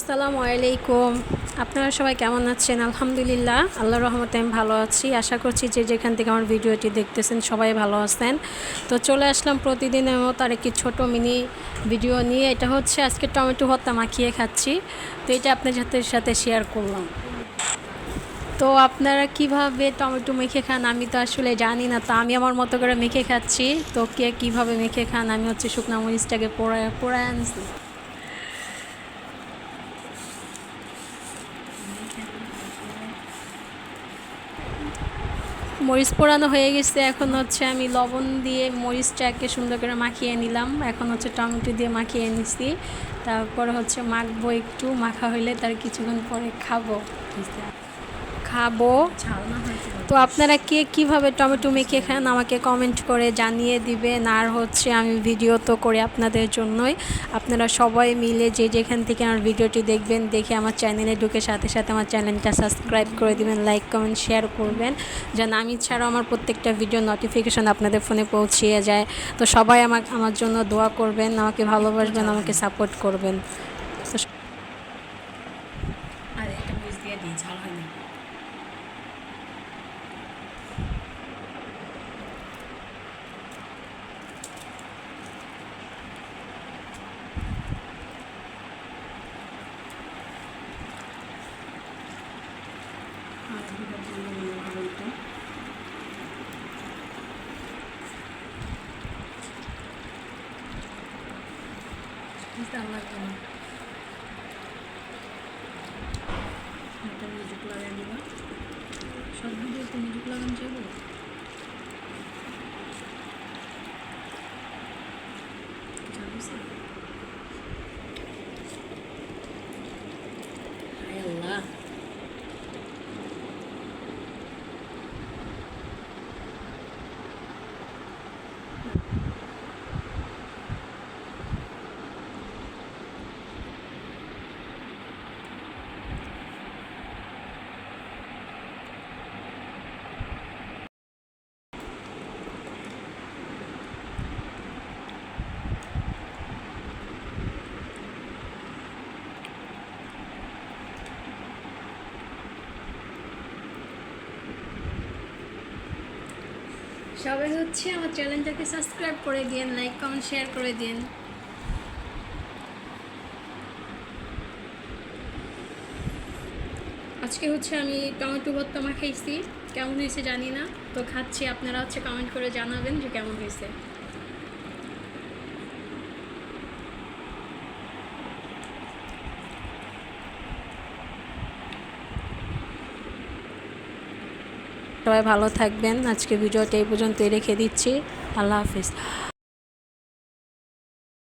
আসসালামু আলাইকুম। আপনারা সবাই কেমন আছেন? আলহামদুলিল্লাহ, আল্লাহর রহমতে আমি ভালো আছি। আশা করছি যে যেখান থেকে আমার ভিডিওটি দেখতেছেন সবাই ভালো আছেন। তো চলে আসলাম প্রতিদিনের মতো আর একটি ছোটো মিনি ভিডিও নিয়ে। এটা হচ্ছে আজকে টমেটো ভর্তা মাখিয়ে খাচ্ছি। তো এটা আপনার সাথে সাথে শেয়ার করলাম। তো আপনারা কীভাবে টমেটো মেখে খান আমি তো আসলে জানি না, তো আমি আমার মতো করে মেখে খাচ্ছি। তো কে কীভাবে মেখে খান আমি হচ্ছে শুকনো মরিচটাকে পোড়ায় পোড়ায় আনছি। মরিচ পোড়ানো হয়ে গেছে। এখন হচ্ছে আমি লবণ দিয়ে মরিচটাকে সুন্দর করে মাখিয়ে নিলাম। এখন হচ্ছে টমেটো দিয়ে মাখিয়ে নিছি। তারপর হচ্ছে মাখবো একটু। মাখা হইলে তার কিছুক্ষণ পরে খাব। খাব তো আপনারা কে কীভাবে টমেটো মেখে খান আমাকে কমেন্ট করে জানিয়ে দিবেন। আর হচ্ছে আমি ভিডিও তো করে আপনাদের জন্যই। আপনারা সবাই মিলে যে যেখান থেকে আমার ভিডিওটি দেখবেন, দেখে আমার চ্যানেলে ঢুকে সাথে সাথে আমার চ্যানেলটা সাবস্ক্রাইব করে দিবেন লাইক কমেন্ট শেয়ার করবেন। যেন আমি ছাড়াও আমার প্রত্যেকটা ভিডিও নোটিফিকেশন আপনাদের ফোনে পৌঁছিয়ে যায়। তো সবাই আমাকে আমার জন্য দোয়া করবেন, আমাকে ভালোবাসবেন, আমাকে সাপোর্ট করবেন তো আর একটা মরিচ দিয়ে দিই ঝাল হয় না আর দুটো দিয়ে দিলে ভালো হতো। বুঝতে আমার লাগবে না একটা মিউজিক লাগাই দিবা সব ভিডিওতে মিউজিক লাগানো যাবে জানিস হায় আল্লাহ সবাই হচ্ছে আমার চ্যানেলটাকে সাবস্ক্রাইব করে দিন লাইক, কমেন্ট, শেয়ার করে দিন আজকে হচ্ছে আমি টমেটো ভর্তা মাখাইছি কেমন হয়েছে জানি না, তো খাচ্ছি। আপনারা হচ্ছে কমেন্ট করে জানাবেন যে কেমন হয়েছে। সবাই ভালো থাকবেন। আজকে ভিডিওটা এই পর্যন্তই রেখে দিচ্ছি। আল্লাহ হাফিজ।